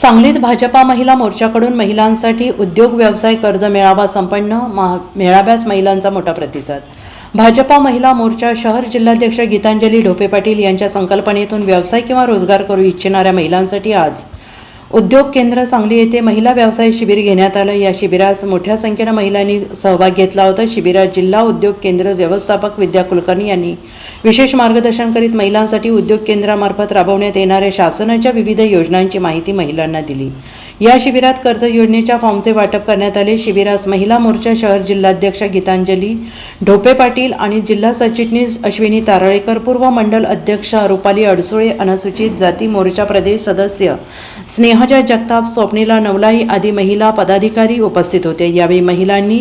सांगलीत भाजपा महिला मोर्चाकडून महिलांसाठी उद्योग व्यवसाय कर्ज मेळावा संपन्न महा मेळाव्यास महिलांचा मोठा प्रतिसाद. भाजपा महिला मोर्चा शहर जिल्हाध्यक्ष गीतांजली ढोपे पाटील यांच्या संकल्पनेतून व्यवसाय किंवा रोजगार करू इच्छिणाऱ्या महिलांसाठी आज उद्योग केंद्र सांगली येथे महिला व्यवसाय शिबिर घेण्यात आलं. या शिबिरास मोठ्या संख्येनं महिलांनी सहभाग घेतला होता. शिबिरात जिल्हा उद्योग केंद्र व्यवस्थापक विद्या कुलकर्णी यांनी विशेष मार्गदर्शन करीत महिलांसाठी उद्योग केंद्रामार्फत राबवण्यात येणाऱ्या शासनाच्या विविध योजनांची माहिती महिलांना दिली. या शिबिरात कर्ज योजनेच्या फॉर्मचे वाटप करण्यात आले. शिबिरास महिला मोर्चा शहर जिल्हाध्यक्ष गीतांजली ढोपे पाटील आणि जिल्हा सचिटणीस अश्विनी तारळेकर पूर्व मंडल अध्यक्ष रुपाली अडसुळे अनुसूचित जाती मोर्चा प्रदेश सदस्य स्नेहाच्या जगताप स्वप्नीला नवलाई आदी महिला पदाधिकारी उपस्थित होते. यावेळी महिलांनी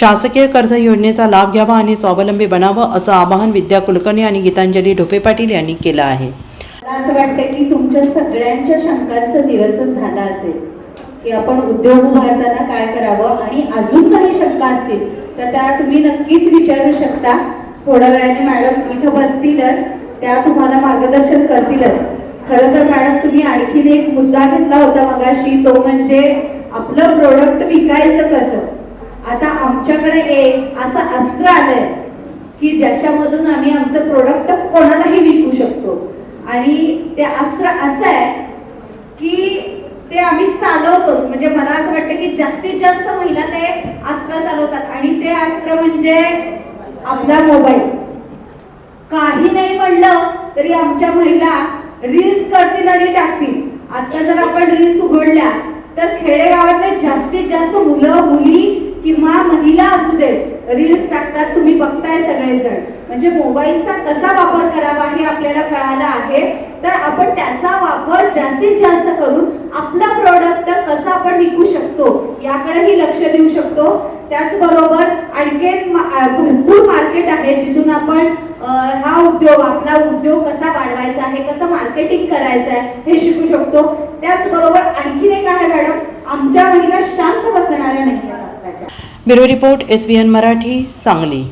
शासकीय कर्ज योजनेचा लाभ घ्यावा आणि स्वावलंबी बनावं असं आवाहन विद्या कुलकर्णी आणि गीतांजली ढोपे पाटील यांनी केलं आहे. मला असं वाटतं की तुमच्या सगळ्यांच्या शंकांचं निरसन झालं असेल की आपण उद्योग उभारताना काय करावं आणि अजून काही शंका असतील तर त्या तुम्ही नक्कीच विचारू शकता. थोड्या वेळाने मॅडम इथं बसतीलच त्या तुम्हाला मार्गदर्शन करतीलच. खरं तर मॅडम तुम्ही आणखीन एक मुद्दा घेतला होता मगाशी तो म्हणजे आपलं प्रोडक्ट विकायचं कसं? आता आमच्याकडे एक असं अस्त्र आलंय की ज्याच्यामधून आम्ही आमचं प्रोडक्ट कोणालाही विकू शकतो. आणि ते अस्त्र असं आहे की ते आम्ही चालवतोच. म्हणजे मला असं वाटतं की जास्तीत जास्त महिला ते अस्त्र चालवतात. आणि ते अस्त्र म्हणजे आपला मोबाईल काही नाही म्हणलं तरी आमच्या महिला रील्स करतील आणि टाकतील. आता जर आपण रील्स उघडल्या तर खेडेगावातले जास्तीत जास्त मुलं मुली किंवा महिला असू देत रील्स टाकतात. तुम्ही बघताय सगळेजण. म्हणजे मोबाईलचा कसा वापर करावा हे आपल्याला कळालं आहे. तर आपण त्याचा वापर जास्तीत जास्त करून आपला प्रोडक्ट कसा आपण विकू शकतो. याकडेही लक्ष देऊ शकतो. त्याचबरोबर आणखीन भरपूर मार्केट आहे जिथून आपण हा उद्योग आपला उद्योग कसा वाढवायचा आहे कसं मार्केटिंग करायचं आहे हे शिकू शकतो. त्याचबरोबर आणखीन एक आहे मॅडम आमच्या महिला शांत बसणाऱ्या नाही bureau report S B N Marathi Sangli.